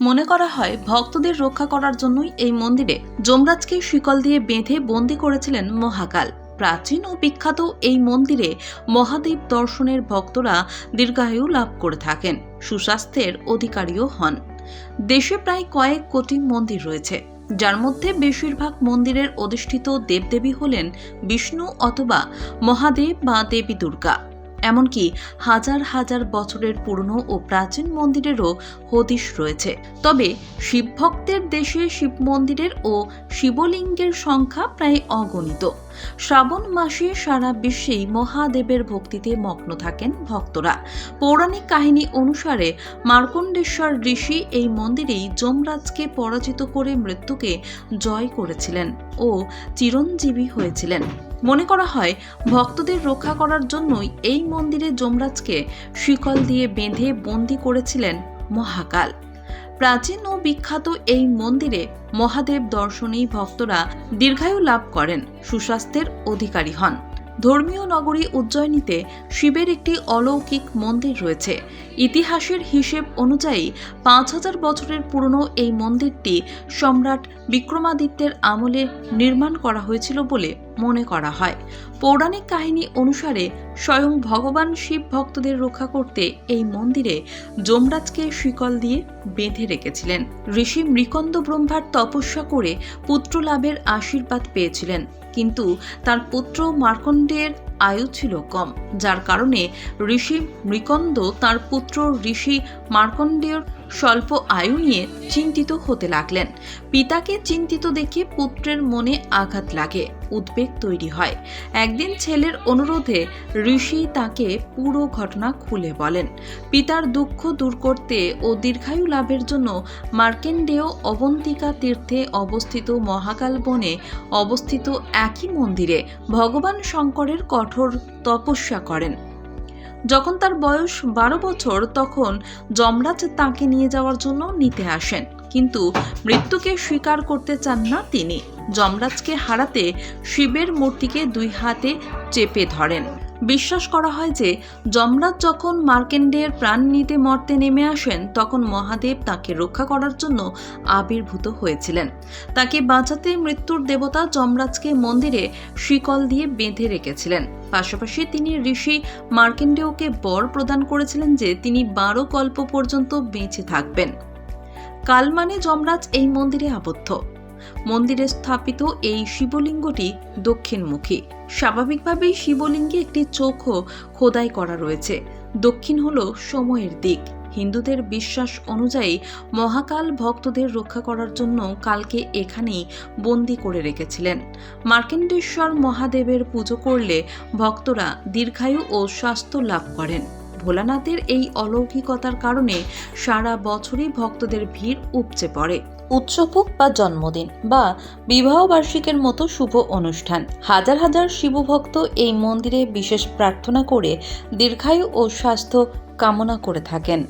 মনে করা হয় ভক্তদের রক্ষা করার জন্যই এই মন্দিরে যমরাজকে শিকল দিয়ে বেঁধে বন্দি করেছিলেন মহাকাল। প্রাচীন ও বিখ্যাত এই মন্দিরে মহাদেব দর্শনের ভক্তরা দীর্ঘায়ু লাভ করে থাকেন, সুস্বাস্থ্যের অধিকারীও হন। দেশে প্রায় কয়েক কোটি মন্দির রয়েছে, যার মধ্যে বেশিরভাগ মন্দিরের অধিষ্ঠিত দেবদেবী হলেন বিষ্ণু অথবা মহাদেব বা দেবী দুর্গা। এমনকি হাজার হাজার বছরের পুরনো ও প্রাচীন মন্দিরেরও হদিশ রয়েছে। তবে শিবভক্তের দেশে শিব মন্দিরের ও শিবলিঙ্গের সংখ্যা প্রায় অগণিত। শ্রাবণ মাসে সারা বিশ্বেই মহাদেবের ভক্তিতে মগ্ন থাকেন ভক্তরা। পৌরাণিক কাহিনী অনুসারে মার্কণ্ডেশ্বর ঋষি এই মন্দিরেই যমরাজকে পরাজিত করে মৃত্যুকে জয় করেছিলেন ও চিরঞ্জীবী হয়েছিলেন। মনে করা হয়, ভক্তদের রক্ষা করার জন্যই এই মন্দিরে যমরাজকে শিকল দিয়ে বেঁধে বন্দি করেছিলেন মহাকাল। প্রাচীন ও বিখ্যাত এই মন্দিরে মহাদেব দর্শনেই ভক্তরা দীর্ঘায়ু লাভ করেন, সুস্বাস্থ্যের অধিকারী হন। ধর্মীয় নগরী উজ্জয়িনীতে শিবের একটি অলৌকিক মন্দির রয়েছে। ইতিহাসের হিসেব অনুযায়ী পাঁচ হাজার বছরের পুরনো এই মন্দিরটি সম্রাট বিক্রমাদিত্যের আমলে নির্মাণ করা হয়েছিল বলে মনে করা হয়। পৌরাণিক কাহিনী অনুসারে স্বয়ং ভগবান শিব ভক্তদের রক্ষা করতে এই মন্দিরে যমরাজকে শিকল দিয়ে বেঁধে রেখেছিলেন। ঋষি মৃকন্দ ব্রহ্মার তপস্যা করে পুত্র লাভের আশীর্বাদ পেয়েছিলেন। কিন্তু তার পুত্র মার্কণ্ডের আয়ু ছিল কম, যার কারণে ঋষি মৃকন্দ তার পুত্র ঋষি মার্কণ্ডেয় স্বল্প আয়ু নিয়ে চিন্তিত হতে লাগলেন। পিতাকে চিন্তিত দেখে পুত্রের মনে আঘাত লাগে, উদ্বেগ তৈরি হয়। একদিন ছেলের অনুরোধে ঋষি তাকে পুরো ঘটনা খুলে বলেন। পিতার দুঃখ দূর করতে ও দীর্ঘায়ু লাভের জন্য মার্কেন্ডেয় অবন্তিকা তীর্থে অবস্থিত মহাকাল বনে অবস্থিত একই মন্দিরে ভগবান শঙ্করের কঠোর তপস্যা করেন। যখন তার বয়স বারো বছর তখন যমরাজ তাকে নিয়ে যাওয়ার জন্য নিতে আসেন। কিন্তু মৃত্যুকে স্বীকার করতে চান না তিনি। যমরাজকে হারাতে শিবের মূর্তিকে দুই হাতে চেপে ধরেন। বিশ্বাস করা হয় যে, যমরাজ যখন মার্কেন্ডের প্রাণ নিতে মর্তে নেমে আসেন, তখন মহাদেব তাকে রক্ষা করার জন্য আবির্ভূত হয়েছিলেন। তাকে বাঁচাতে মৃত্যুর দেবতা যমরাজকে মন্দিরে শিকল দিয়ে বেঁধে রেখেছিলেন। পাশাপাশি তিনি ঋষি মার্কেন্ডেয়কে বর প্রদান করেছিলেন যে, তিনি বারো কল্প পর্যন্ত বেঁচে থাকবেন। কাল মানে যমরাজ এই মন্দিরে আবদ্ধ। মন্দিরে স্থাপিত এই শিবলিঙ্গটি দক্ষিণমুখী। স্বাভাবিকভাবেই শিবলিঙ্গে একটি চোখও খোদাই করা রয়েছে। দক্ষিণ হল সময়ের দিক। হিন্দুদের বিশ্বাস অনুযায়ী মহাকাল ভক্তদের রক্ষা করার জন্য কালকে এখানেই বন্দি করে রেখেছিলেন। মার্কেন্ডেশ্বর মহাদেবের পুজো করলে ভক্তরা দীর্ঘায়ু ও স্বাস্থ্য লাভ করেন। ভোলানাথের এই অলৌকিকতার কারণে সারা বছরই ভক্তদের ভিড় উপচে পড়ে। উৎসব বা জন্মদিন বা বিবাহ বার্ষিকের মতো শুভ অনুষ্ঠান, হাজার হাজার শিবভক্ত এই মন্দিরে বিশেষ প্রার্থনা করে দীর্ঘায়ু ও স্বাস্থ্য কামনা করে থাকেন।